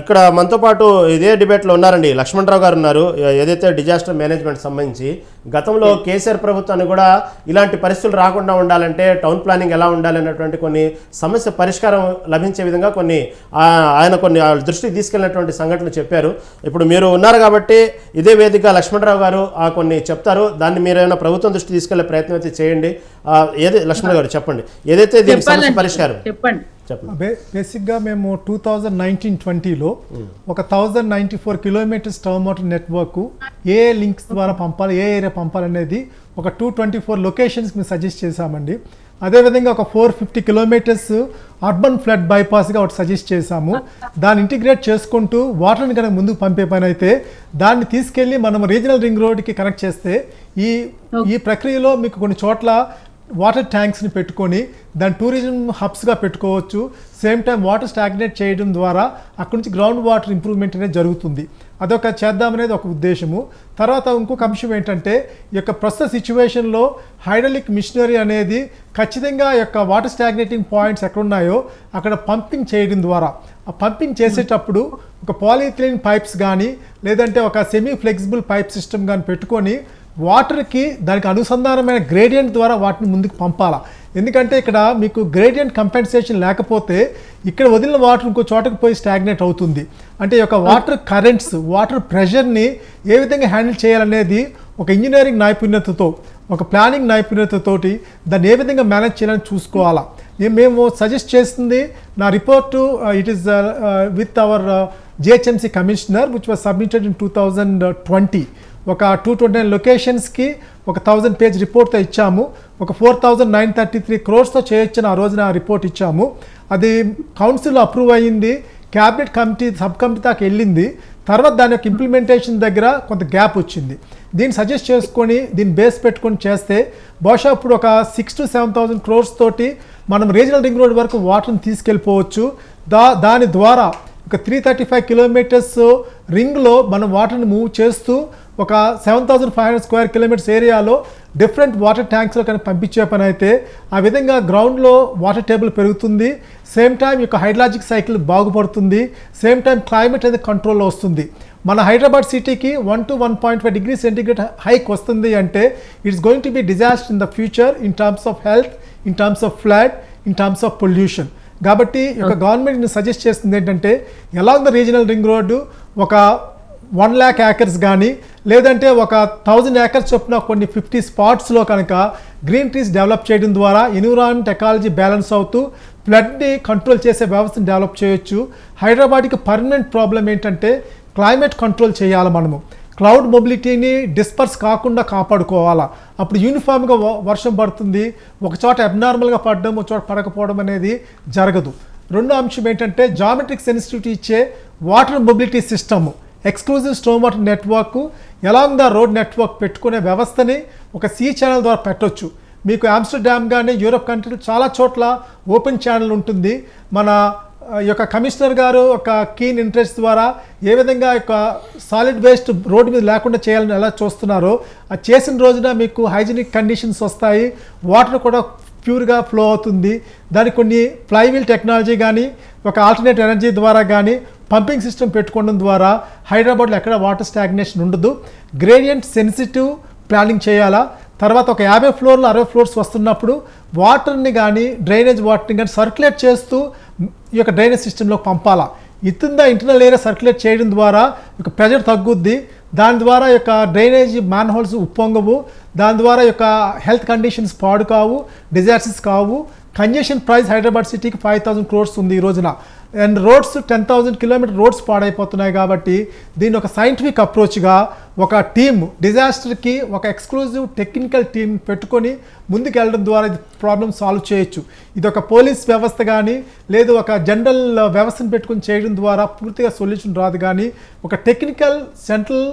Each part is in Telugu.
ఇక్కడ మనతో పాటు ఇదే డిబేట్లో ఉన్నారండి. లక్ష్మణరావు గారు ఉన్నారు. ఏదైతే డిజాస్టర్ మేనేజ్మెంట్ సంబంధించి గతంలో కేసీఆర్ ప్రభుత్వాన్ని కూడా ఇలాంటి పరిస్థితులు రాకుండా ఉండాలంటే టౌన్ ప్లానింగ్ ఎలా ఉండాలి అన్నటువంటి కొన్ని సమస్య పరిష్కారం లభించే విధంగా కొన్ని ఆయన కొన్ని ఆ దృష్టికి తీసుకెళ్ళినటువంటి సంఘటనలు చెప్పారు. ఇప్పుడు మీరు ఉన్నారు కాబట్టి ఇదే వేదిక లక్ష్మణరావు గారు ఆ కొన్ని చెప్తారు. దాన్ని మీరు ఏమైనా ప్రభుత్వం దృష్టి తీసుకెళ్ళే ప్రయత్నం అయితే చేయండి. ఏది లక్ష్మణ్ గారు చెప్పండి. ఏదైతే దీనికి సమస్య. పరిష్కారం? చెప్పండి. బేసిక్గా మేము టూ థౌజండ్ నైన్టీన్ ట్వంటీలో ఒక thousand ninety four kilometres storm water network ఏ లింక్స్ ద్వారా పంపాలి ఏ ఏరియా పంపాలనేది ఒక టూ ట్వంటీ ఫోర్ లొకేషన్స్ మేము సజెస్ట్ చేశామండి. అదేవిధంగా ఒక four fifty kilometres urban flood బైపాస్గా ఒకటి సజెస్ట్ చేశాము. దాన్ని ఇంటిగ్రేట్ చేసుకుంటూ వాటర్ని కనుక ముందుకు పంపే పని అయితే దాన్ని తీసుకెళ్ళి మనం రీజనల్ రింగ్ రోడ్కి కనెక్ట్ చేస్తే ఈ ఈ ప్రక్రియలో మీకు కొన్ని చోట్ల వాటర్ ట్యాంక్స్ని పెట్టుకొని దాని టూరిజం హబ్స్గా పెట్టుకోవచ్చు. సేమ్ టైం వాటర్ స్టాగ్నేట్ చేయడం ద్వారా అక్కడి నుంచి గ్రౌండ్ వాటర్ ఇంప్రూవ్మెంట్ అనేది జరుగుతుంది. అదొక చేద్దామనేది ఒక ఉద్దేశము. తర్వాత ఇంకొక అంశం ఏంటంటే ఈ యొక్క ప్రస్తుత సిచ్యువేషన్లో హైడ్రలిక్ మిషనరీ అనేది ఖచ్చితంగా యొక్క వాటర్ స్టాగ్నేటింగ్ పాయింట్స్ ఎక్కడున్నాయో అక్కడ పంపింగ్ చేయడం ద్వారా. ఆ పంపింగ్ చేసేటప్పుడు ఒక పాలిథిలిన్ పైప్స్ కానీ లేదంటే ఒక సెమీ ఫ్లెక్సిబుల్ పైప్ సిస్టమ్ కానీ పెట్టుకొని వాటర్కి దానికి అనుసంధానమైన గ్రేడియంట్ ద్వారా వాటిని ముందుకు పంపాలా. ఎందుకంటే ఇక్కడ మీకు గ్రేడియంట్ కంపెన్సేషన్ లేకపోతే ఇక్కడ వదిలిన వాటర్ ఇంకో చోటకు పోయి స్టాగ్నేట్ అవుతుంది. అంటే ఈ యొక్క వాటర్ కరెంట్స్ వాటర్ ప్రెషర్ని ఏ విధంగా హ్యాండిల్ చేయాలనేది ఒక ఇంజనీరింగ్ నైపుణ్యతతో ఒక ప్లానింగ్ నైపుణ్యతతోటి దాన్ని ఏ విధంగా మేనేజ్ చేయాలని చూసుకోవాలా. మేము సజెస్ట్ చేస్తుంది నా report it is with our GHMC commissioner which was submitted in two thousand twenty ఒక టూ ట్వంటీ నైన్ లొకేషన్స్కి ఒక థౌజండ్ పేజ్ రిపోర్ట్తో ఇచ్చాము. ఒక four thousand nine thirty three క్రోర్స్తో చేయొచ్చిన ఆ రోజున రిపోర్ట్ ఇచ్చాము. అది కౌన్సిల్ అప్రూవ్ అయ్యింది. క్యాబినెట్ కమిటీ సబ్ కమిటీ దాకా వెళ్ళింది. తర్వాత దాని యొక్క ఇంప్లిమెంటేషన్ దగ్గర కొంత గ్యాప్ వచ్చింది. దీన్ని సజెస్ట్ చేసుకొని దీన్ని బేస్ పెట్టుకొని చేస్తే బహుశా ఇప్పుడు ఒక six to seven thousand crores తోటి మనం రీజనల్ రింగ్ రోడ్ వరకు వాటర్ని తీసుకెళ్ళిపోవచ్చు. దా దాని ద్వారా ఒక త్రీ థర్టీ ఫైవ్ కిలోమీటర్స్ రింగ్లో మనం వాటర్ని మూవ్ చేస్తూ ఒక seven thousand five hundred square kilometres ఏరియాలో డిఫరెంట్ వాటర్ ట్యాంక్స్లో కనుక పంపించే పని అయితే ఆ విధంగా గ్రౌండ్లో వాటర్ టేబుల్ పెరుగుతుంది. సేమ్ టైం యొక్క హైడ్రాలజిక్ సైకిల్ బాగుపడుతుంది. సేమ్ టైం క్లైమేట్ అనేది కంట్రోల్లో వస్తుంది. మన హైదరాబాద్ సిటీకి one to one point five degree centigrade hike వస్తుంది అంటే it's going to be disaster in the future in terms of health in terms of flood in terms of pollution కాబట్టి యొక్క గవర్నమెంట్ సజెస్ట్ చేస్తుంది ఏంటంటే along the regional ring road ఒక వన్ ల్యాక్ ఏకర్స్ కానీ లేదంటే ఒక థౌజండ్ ఏకర్స్ చొప్పున కొన్ని ఫిఫ్టీ స్పాట్స్లో కనుక గ్రీన్ ట్రీస్ డెవలప్ చేయడం ద్వారా ఎన్విరాన్మెంట్ ఎకాలజీ బ్యాలెన్స్ అవుతూ ఫ్లడ్ని కంట్రోల్ చేసే వ్యవస్థను డెవలప్ చేయొచ్చు. హైదరాబాద్కి పర్మనెంట్ ప్రాబ్లం ఏంటంటే క్లైమేట్ కంట్రోల్ చేయాలి మనము. క్లౌడ్ మొబిలిటీని డిస్పర్స్ కాకుండా కాపాడుకోవాలా. అప్పుడు యూనిఫామ్గా వర్షం పడుతుంది. ఒక చోట అబ్నార్మల్గా పడడం ఒక చోట పడకపోవడం అనేది జరగదు. రెండో అంశం ఏంటంటే జామెట్రిక్ సెన్సిటివిటీ ఇచ్చే water mobility system exclusive storm water network along the road network పెట్టుకునే వ్యవస్థని ఒక సీ ఛానల్ ద్వారా పెట్టొచ్చు. మీకు ఆమ్స్టర్డామ్ కానీ యూరోప్ కంట్రీలు చాలా చోట్ల ఓపెన్ ఛానల్ ఉంటుంది. మన ఈ యొక్క కమిషనర్ గారు ఒక కీన్ ఇంట్రెస్ట్ ద్వారా ఏ విధంగా యొక్క సాలిడ్ వేస్ట్ రోడ్డు మీద లేకుండా చేయాలని ఎలా చూస్తున్నారో అది చేసిన రోజున మీకు హైజీనిక్ కండిషన్స్ వస్తాయి వాటర్ కూడా ప్యూర్గా ఫ్లో అవుతుంది. దానికి కొన్ని ఫ్లైవీల్ టెక్నాలజీ కానీ ఒక ఆల్టర్నేట్ ఎనర్జీ ద్వారా కానీ పంపింగ్ సిస్టమ్ పెట్టుకోవడం ద్వారా హైదరాబాద్లో ఎక్కడ వాటర్ స్టాగ్నేషన్ ఉండదు. గ్రేడియంట్ సెన్సిటివ్ ప్లానింగ్ చేయాలా? తర్వాత ఒక యాభై ఫ్లోర్లు అరవై ఫ్లోర్స్ వస్తున్నప్పుడు వాటర్ని కానీ డ్రైనేజ్ వాటర్ని కానీ సర్క్యులేట్ చేస్తూ ఈ యొక్క డ్రైనేజ్ సిస్టంలోకి పంపాలా? ఇతుందా ఇంటర్నల్ ఏరియా సర్క్యులేట్ చేయడం ద్వారా ఒక ప్రెజర్ తగ్గుద్ది. దాని ద్వారా యొక్క డ్రైనేజ్ మ్యాన్ హోల్స్ ఉప్పొంగవు. దాని ద్వారా యొక్క హెల్త్ కండిషన్స్ పాడు కావు డిజాస్టర్స్ కావు. కంజెషన్ ప్రైస్ హైదరాబాద్ సిటీకి ఫైవ్ థౌసండ్ క్రోర్స్ ఉంది ఈ రోజున. And roads ten thousand kilometre roads పాడైపోతున్నాయి కాబట్టి దీన్ని ఒక సైంటిఫిక్ అప్రోచ్గా ఒక టీమ్ డిజాస్టర్కి ఒక ఎక్స్క్లూజివ్ టెక్నికల్ టీం పెట్టుకొని ముందుకు వెళ్ళడం ద్వారా ఇది ప్రాబ్లం సాల్వ్ చేయొచ్చు. ఇది ఒక పోలీస్ వ్యవస్థ కానీ లేదు ఒక జనరల్ వ్యవస్థను పెట్టుకొని చేయడం ద్వారా పూర్తిగా సొల్యూషన్ రాదు కానీ ఒక టెక్నికల్ సెంట్రల్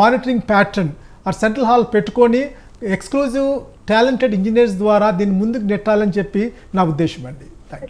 మానిటరింగ్ ప్యాటర్న్ ఆ సెంట్రల్ హాల్ పెట్టుకొని ఎక్స్క్లూజివ్ టాలెంటెడ్ ఇంజనీర్స్ ద్వారా దీన్ని ముందుకు నెట్టాలని చెప్పి నా ఉద్దేశం అండి.